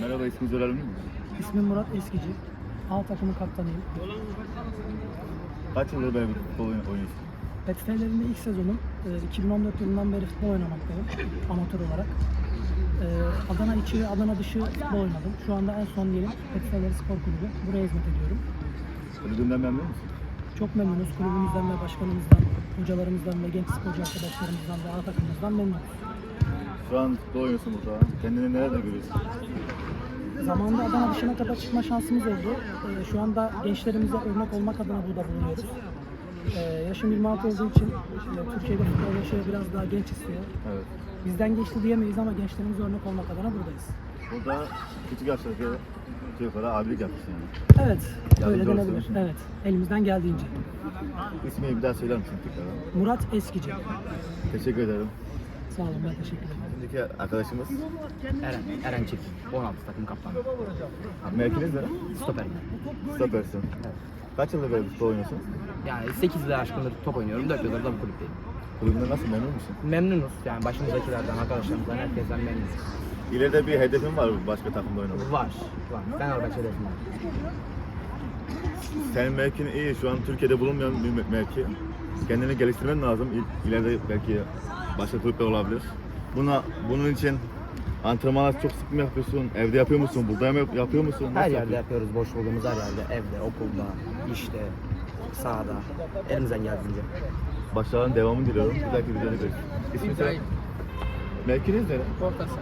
Merhaba isminizi öğrenebilir miyim? İsmim Murat Eskici. A takımın kaptanıyım. Kaç yıldır böyle futbol oynuyorsun? Petfeler'in ilk sezonum. Ee, 2014 yılından beri futbol oynamaktayım. Amatör olarak. Ee, Adana içi ve Adana dışı futbol oynadım. Şu anda en son yerim Petfeler Spor Kulübü. Buraya hizmet ediyorum. Kulübünden memnun musun? Çok memnunuz. Kulübümüzden ve başkanımızdan, hocalarımızdan ve genç sporcu arkadaşlarımızdan ve A takımımızdan memnunuz. Şu an futbol oynuyorsun burada. Kendini nerede görüyorsun? Zamanında Adana dışına kadar çıkma şansımız oldu. Ee, şu anda gençlerimize örnek olmak adına burada bulunuyoruz. Ee, yaşım 26 olduğu için e, Türkiye'de futbol yaşı biraz daha genç istiyor. Evet. Bizden geçti diyemeyiz ama gençlerimize örnek olmak adına buradayız. Burada küçük yaştaki çocuklara abilik yapmışsın yani. Evet, öyle Yardımcı denebilir. olsun. Evet, elimizden geldiğince. İsmini bir daha söyler misin tekrardan? Murat Eskici. Teşekkür ederim. Sağ olun, ben teşekkür ederim. Şimdiki arkadaşımız Eren, Eren Çek, 16 takım kaptanı. Merkiniz ne? Stoper. Stopersin. Kaç yıldır böyle futbol oynuyorsun? Yani 8 yıl aşkındır top oynuyorum, 4 yıldır da bu kulüpteyim. Kulübünden nasıl memnun musun? Memnunuz yani başımızdakilerden, arkadaşlarımızdan, herkesten memnunuz. İleride bir hedefin var mı başka takımda oynamak? Var, var. Fenerbahçe hedefim var. Senin mevkin iyi. Şu an Türkiye'de bulunmayan bir me- mevki. Kendini geliştirmen lazım. İl- İleride belki başka kulüpler olabilir. Buna bunun için antrenmanlar çok sık mı yapıyorsun? Evde yapıyor musun? Burada mı yap- yapıyor musun? Her Nasıl yerde yapıyorsun? yapıyoruz, boş bulduğumuz her yerde. Evde, okulda, işte, sahada. Elimizden geldiğince. Başarıların devamını diliyorum. Bir dahaki videoda görüşürüz. İsminiz ne? Mevkiniz ne? Orta saha.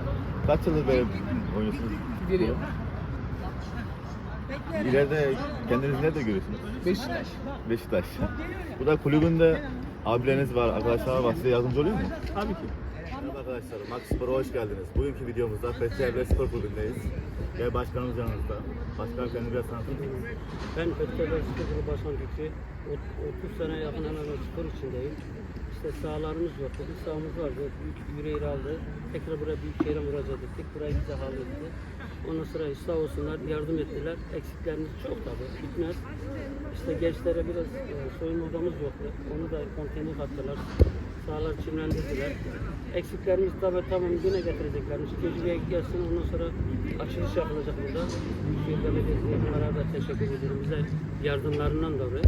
Kaç yıldır böyle oynuyorsunuz? Bir yıl. İleride kendinizi nerede görüyorsunuz? Beşiktaş. Beşiktaş. Bu da kulübünde abileriniz var, arkadaşlar var. Size yardımcı oluyor mu? Tabii ki. Merhaba arkadaşlar, Max Spor'a hoş geldiniz. Bugünkü videomuzda Fethi Evre Spor Kulübü'ndeyiz. Ve başkanımız yanımızda. Başkan kendini biraz tanıtır? Ben Fethiye'de Spor Kulübü Başkan Fikri. Ot- 30 sene yakın hemen spor içindeyim. İşte sahalarımız yoktu. Bir sahamız vardı. Büyük yüreği aldı. Tekrar buraya Büyükşehir'e müracaat ettik. Burayı bize halletti. Ondan sonra sağ olsunlar yardım ettiler. Eksiklerimiz çok tabii. Bitmez. İşte gençlere biraz e, soyunma odamız yoktu. Onu da konteyner kattılar. Sahalar çimlendirdiler. Eksiklerimiz tabii tamam yine getireceklermiş. Tecrübeye gelsin ondan sonra açılış yapılacak burada. Büyükşehir Belediyesi'ne onlara da teşekkür ederim. Bize yardımlarından dolayı.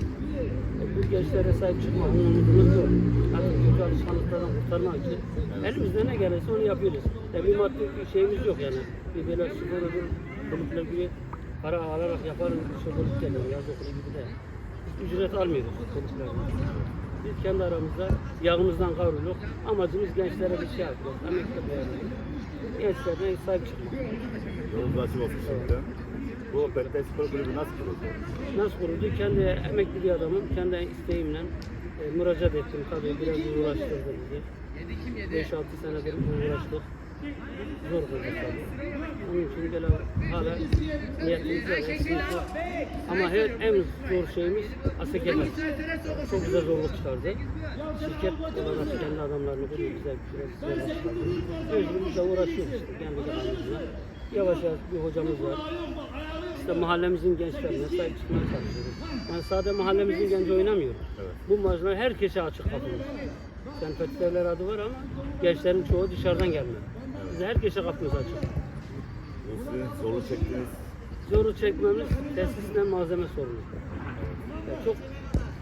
E, Bu gençlere sahip çıkma umudumuz yok. Artık kötü alışkanlıklardan kurtarmak için elimizde ne gelirse onu yapıyoruz. Ya bir maddi bir şeyimiz yok yani. Bir böyle spor ödül kulüpler gibi para alarak yaparız bir şey kulüp geliyor. Yaz okulu gibi de. Ücret almıyoruz kulüplerden. Biz kendi aramızda yağımızdan kavruluk. Amacımız gençlere bir şey yapmak. Emekli beğenmek. Gençlerine sahip çıkmak. Yolunuz açık olsun şimdi. Bu Fethi Spor Kulübü nasıl kuruldu? Nasıl kuruldu? Kendi emekli bir adamım. Kendi isteğimle e, müracaat ettim. Tabii biraz uğraştırdı bizi. 5-6 senedir uğraştık. Zor kurdu tabii. Onun için böyle hala niyetimiz var. Ama her en zor şeyimiz asekeler. Çok güzel zorluk çıkardı. Şirket olarak kendi adamlarını kuruyor. Bize biraz zorluk çıkardı. Özgürlükle uğraşıyoruz işte kendi adamımızla. Yavaş yavaş bir hocamız var. İşte mahallemizin gençlerine sahip çıkmaya çalışıyoruz. Yani sadece mahallemizin genci oynamıyor. Bu maçlar herkese açık kapımız. Sen Fethiyeler adı var ama gençlerin çoğu dışarıdan gelmiyor. Biz herkese kapımız açık. Sizin zorlu çektiğiniz Zoru çekmemiz tesisle malzeme sorunu. Ya çok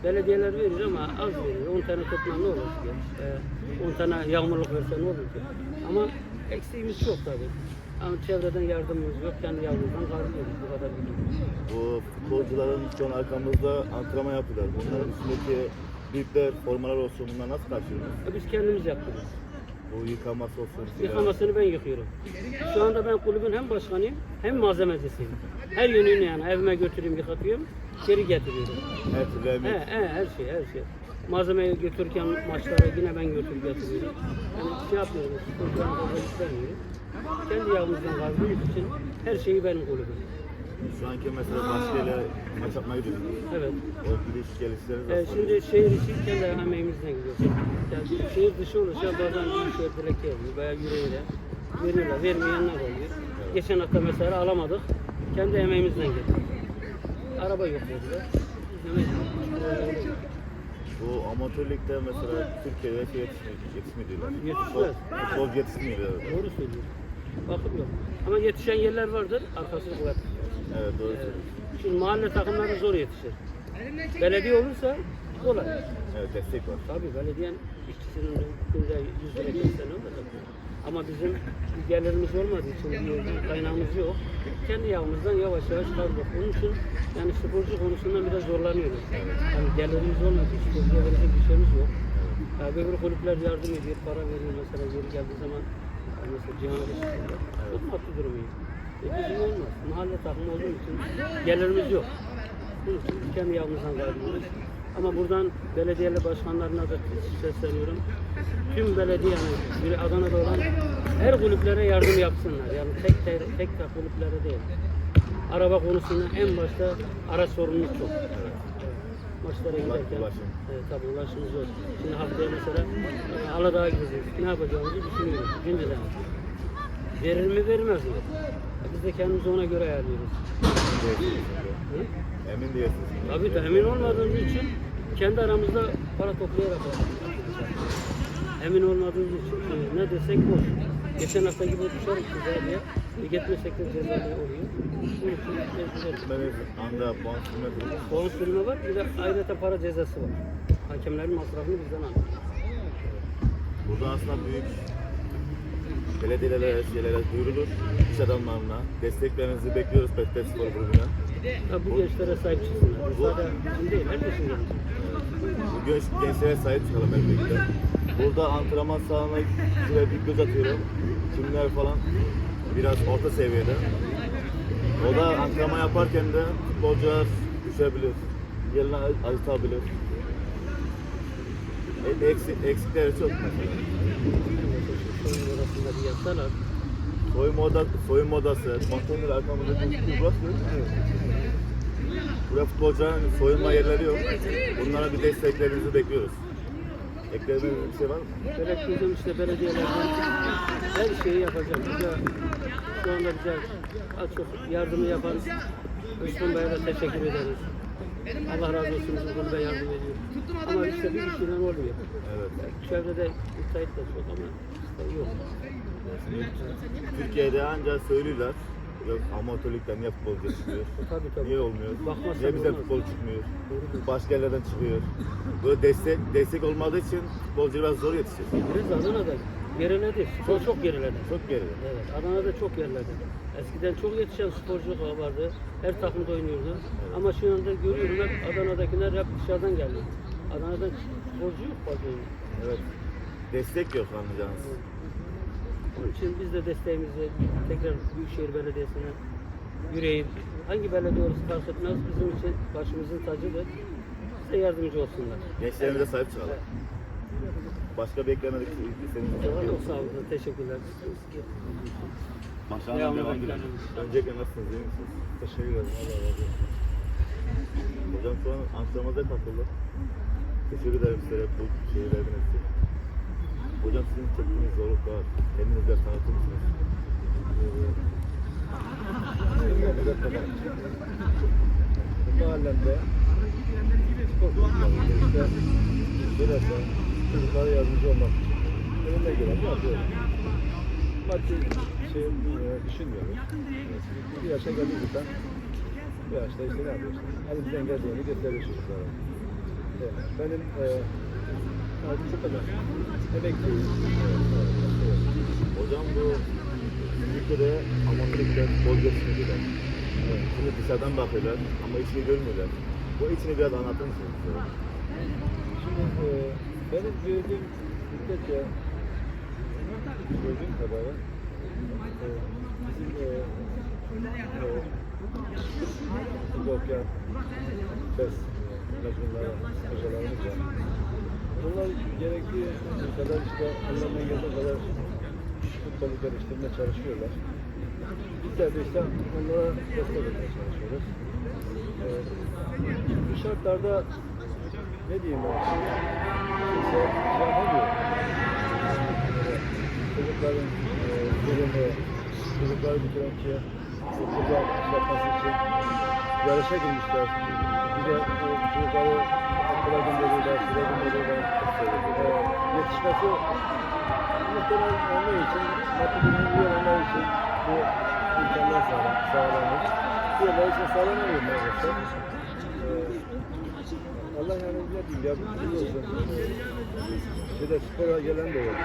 belediyeler verir ama az veriyor. 10 tane toplam ne olur ki? Ee, 10 tane yağmurluk verse ne olur ki? Ama eksiğimiz çok tabii. Ama çevreden yardımımız yok. Kendi yardımımızdan kavruluyoruz. Bu kadar biliyorum. bu futbolcuların şu an arkamızda antrenman yapıyorlar. Bunların üstündeki bipler, formalar olsun bunlar nasıl karşılıyorsunuz? Biz kendimiz yaptık. Bu yıkaması olsun. Yıkamasını ben yıkıyorum. Şu anda ben kulübün hem başkanıyım hem malzemecisiyim. Her yönünü yani evime götürüyorum yıkatıyorum, geri getiriyorum. Her türlü He, emek. he, her şey, her şey. Malzemeyi götürürken maçlara yine ben götürüp getiriyorum. Yani şey istemiyorum. Kendi yağımızdan kazandığımız için her şeyi benim kulübüm. Şu anki mesela başkayla maç yapmaya gidiyorsunuz. Evet. O gidiş gelişleriniz Ee, nasıl? şimdi şehir içi kendi emeğimizden gidiyoruz. Yani şehir dışı olursa bazen bir şehir dilekçe yazıyor veya yüreğiyle veriyorlar, vermeyenler oluyor. Geçen hafta mesela alamadık, kendi emeğimizden getirdik. Araba yok dediler. Biz de mecbur buraya öyle Bu amatör ligde mesela Türkiye'de şey yetişmiyor, yetişmiyor diyorlar. Yetişmez. Futbol yetişmiyor diyorlar. Doğru söylüyor. bakım yok. Ama yetişen yerler vardır, arkası kuvvetli. Evet doğru söylüyorsun. Şimdi mahalle takımları zor yetişir. Belediye olursa kolay. Evet destek var. Tabii belediyenin işçisinin günde 100 lira olacak. Ama bizim gelirimiz olmadığı için bir kaynağımız yok. Kendi yağımızdan yavaş yavaş kaldık. Onun için yani sporcu konusundan biraz zorlanıyoruz. Yani gelirimiz olmadığı için sporcuya verecek bir şeyimiz yok. Yani öbür kulüpler yardım ediyor, para veriyor mesela yeri geldiği zaman mesela Cihan Beşiktaş'ta çok mutlu durumuyuz. E bizim olmaz. Mahalle takımı olduğu için gelirimiz yok. Bunun için kendi yağımızdan kaybediyoruz. Ama buradan belediyeler başkanlarına da sesleniyorum. Tüm belediye yani bir Adana'da olan her kulüplere yardım yapsınlar. Yani tek tek, tek, kulüplere değil. Araba konusunda en başta araç sorunumuz çok. Maçlara giderken. Evet, tabii ulaşımız zor. Şimdi haftaya mesela e, Aladağ'a gideceğiz. Ne yapacağımızı düşünüyoruz. Şimdiden. Verir mi vermez mi? Biz de kendimizi ona göre ayarlıyoruz. Emin değilsiniz. Tabii de emin olmadığımız için kendi aramızda para toplayarak. Emin olmadığımız için e, ne desek boş. Geçen hafta gibi güzel diye e, gitmesek de cezalı oluyor. Bunun için mecbur Gitmeniz anda puan sürme durumu. Puan sürümü var, bir de ayrıca para cezası var. Hakemlerin masrafını bizden alıyor. Burada aslında büyük belediyelere, şeylere duyurulur. İş adamlarına desteklerinizi bekliyoruz Petpet Spor grubuna. Ya bu gençlere sahip çıksınlar. Bu bizim değil, herkesin yanında. Bu genç, gençlere sahip çıkalım hep birlikte. Burada antrenman sahalarına şöyle bir göz atıyorum. Kimler falan biraz orta seviyede. O da antrenman yaparken de futbolcular düşebilir. Yerine acıtabilir. E, eksik, eksikleri çok mesela. Soyun arasında bir yapsalar, Soyunma, oda, soyunma odası, konteyner arkamızda gözüküyor burası. Burada futbolcuların soyunma yerleri yok. Bunlara bir desteklerinizi bekliyoruz. Eklemeniz bir şey var mı? Beklediğim işte belediyelerden her şeyi yapacağım. Bize, şu anda bize az çok yardımı yapan Özkan Bey'e de teşekkür ederiz. Allah razı olsun bizim kulübe yardım ediyor. Ama işte bir işiyle oluyor. Evet. Çevrede müsait de çok ama Türkiye'de ancak söylüyorlar. Yok amatörlükten niye futbolcu çıkıyor? Tabii tabii. Niye olmuyor? Bakmazsan Niye bizden futbol çıkmıyor? Başka yerlerden çıkıyor. Böyle destek destek olmadığı için futbolcu biraz zor yetişir. Biz Adana'da geriledi. Spor çok geriledi. Çok geride. Evet, Adana'da çok geriledi. Eskiden çok yetişen sporcu vardı. Her takımda oynuyordu. Ama şu anda görüyorum hep Adana'dakiler hep dışarıdan geldi. Adana'dan sporcu yok fazla. Evet. Destek yok anlayacağınız. Onun için biz de desteğimizi tekrar Büyükşehir Belediyesi'ne yüreğim. Hangi belediye olursa fark etmez bizim için başımızın tacıdır. Bize yardımcı olsunlar. Gençlerimize sahip çıkalım. Başka beklemedik mı? Çok sağ olun. Teşekkürler. Maşallah devam edelim. Öncelikle nasılsınız? iyi misiniz? Teşekkür ederim. Allah razı olsun. Hocam şu an antrenmanıza katıldı. Teşekkür ederim size bu şeyi verdiğiniz için. Hocam sizin çektiğiniz zorluklar, kendinizi biraz tanıtır mısınız? Bu mahallemde spor kulüplerinde da çocuklara yardımcı olmak için elimden geleni yapıyorum. Maddi şey e, düşünmüyorum. Bir yaşa geldiğimizden bu yaşta işte ne yapıyorsun? Elimizden geldiğini gösteriyoruz çocuklara. Benim e, evet. Hocam bu ülkede amatörlükler, futbol geçmiyorlar. Evet. Şimdi dışarıdan bakıyorlar ama içini görmüyorlar. Bu içini biraz anlatır mısınız? Şimdi e, benim gördüğüm müddetçe gördüğüm kadarıyla e, bizim e, e, burada okuyan ders mezunları, hocalarımız var. Bunlar gerekli kadar işte anlamaya geldiği kadar futbolu geliştirmeye çalışıyorlar. Bizler de işte onlara destek olmaya çalışıyoruz. E, bu şartlarda ne diyeyim ben? Kimse şey yapamıyor. Çocukların e, durumu, çocukları bitiren okulda yapması için yarışa girmişler. Bir de çocukları okula gönderiyorlar, şuraya gönderiyorlar. E, yetişmesi muhtemelen onlar için, maddi durumu iyi olanlar için bu imkanlar sağlanır. Diğerler için sağlanamıyor maalesef. Ee, Allah yani ne diyeyim yardımcı olsun. Ee, Şeyde spora gelen de yok.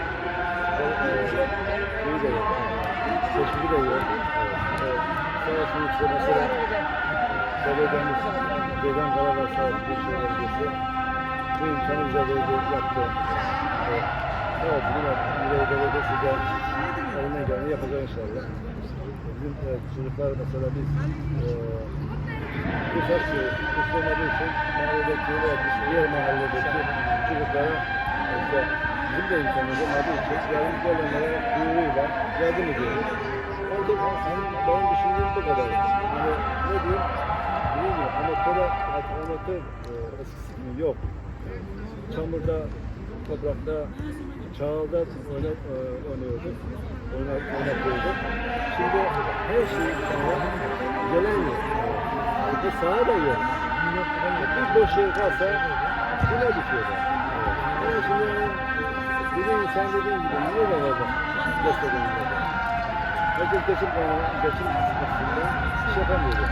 Spor, e, şeyi de yok. Seçimi de yok. Evet. Olsun işte mesela belediyemiz Ceylan Karalar Sağlık Büyükşehir Belediyesi bu imkanı bize verdi, yaptı. Evet. Sağ olsun Yüreği Belediyesi de elinden geleni yapacak inşallah. Bizim e, çocuklar mesela biz e, bu saçı kısılmadığı için mahalledeki veya diğer mahalledeki çocuklara işte bizim de imkanımız olmadığı için yardım gelenlere duyuruyla yardım ediyoruz. Benim düşündüğüm bu kadar. Hani ne diyeyim? Dediğim gibi amatöre, amatör e, eskisi gibi yok. Çamurda, toprakta, çağılda e, oynuyorduk. Oyna, oynatıyorduk. Şimdi her şey sahaya gelemiyor. Ve saha da yok. Bir boş yer kalsa buna düşüyorlar. Ama şimdi yani dediğin insan dediğin gibi niye de var olunmadı? Herkes geçim kaynağı, geçim kısmında iş yapamıyor.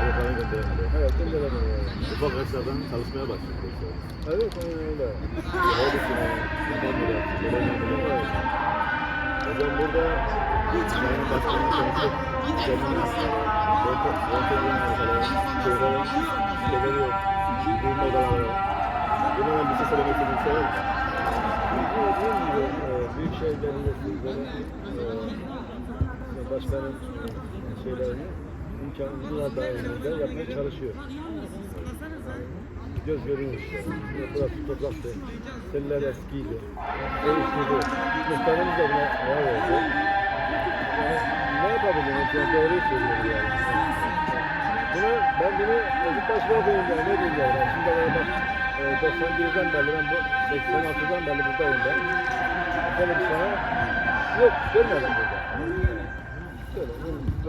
Çocuklarını gönderemiyor. Evet, gönderemiyor. Ufak yaşlardan çalışmaya başladı. Evet, aynen öyle. Neredesin? Yapamıyor. Yapamıyor. Hocam burada bir sayın başkanı konuşup kendini yılın ortaları, çocuklara şeyleri yok. Duyma odaları. Buna ben bir şey söylemek istediğim şey var. Yine dediğim gibi e, Büyükşehir Belediyesi böyle başkanın e, şeylerini imkanlar dahilinde yapmaya çalışıyor. Göz. Yani burası topraktı. Seller eskiydi. Değiştirdi. Muhtarımız da buna ayar oldu. Ne yapabilirim? Yani doğruyu söylüyorum yani. Bunu, ben bunu başıma koyayım yani. Ne diyeyim yani. Şimdi ben bak e, 91'den beri ben bu 86'dan beri buradayım ben. Böyle bir sana yok. Görmedim burada.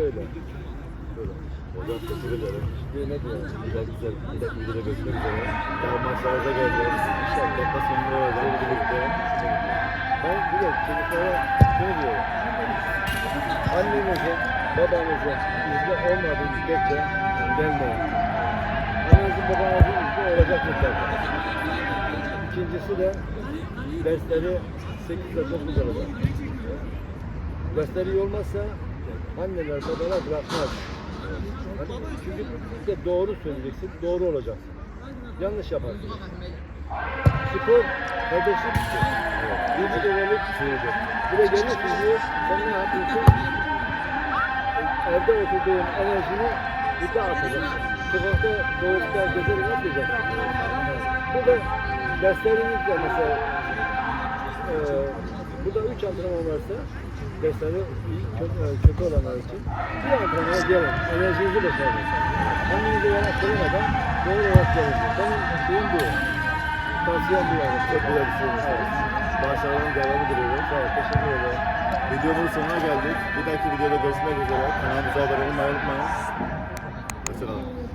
Böyle. Böyle. Hocam teşekkür ederim. Ne diyorum? Güzel güzel. Bir dakika videoda görüşmek üzere. Daha maçlarınıza geleceğiz. İnşallah hafta sonunda olacağız birlikte. Ben de çocuklara şunu diyorum. Annenizin, babanızın izli olmadığı müddetçe gelmeyin. Annenizin, babanızın izli olacak mutlaka. İkincisi de dersleri 8'de 9 olacak. Dersleri iyi olmazsa anneler, babalar bırakmaz. Çünkü bir de doğru söyleyeceksin, doğru olacaksın. Yanlış yaparsın. Spor kardeşim işte. Birinci dönemlik şeydi. Buraya geliyorsun diyor, sen ne yapıyorsun? Evde oturduğun enerjini burada atacaksın. Sokakta doğukta gezerek atmayacaksın. Burada derslerinizde mesela e, burada üç antrenman varsa iyi, kötü, kötü olanlar için bir antrenmana gelin. Enerjinizi boşaltın. Kendinize yanak kırmadan doğru olarak gelin. Benim şeyim bu. Tavsiyem bu yani. Çok güzel bir şey olmuş. Başarıların devamı diliyorum. Sağ ol. Teşekkür ederim. Videomuzun sonuna geldik. Bir dahaki videoda görüşmek üzere. Kanalımıza abone olmayı unutmayın. Hoşçakalın.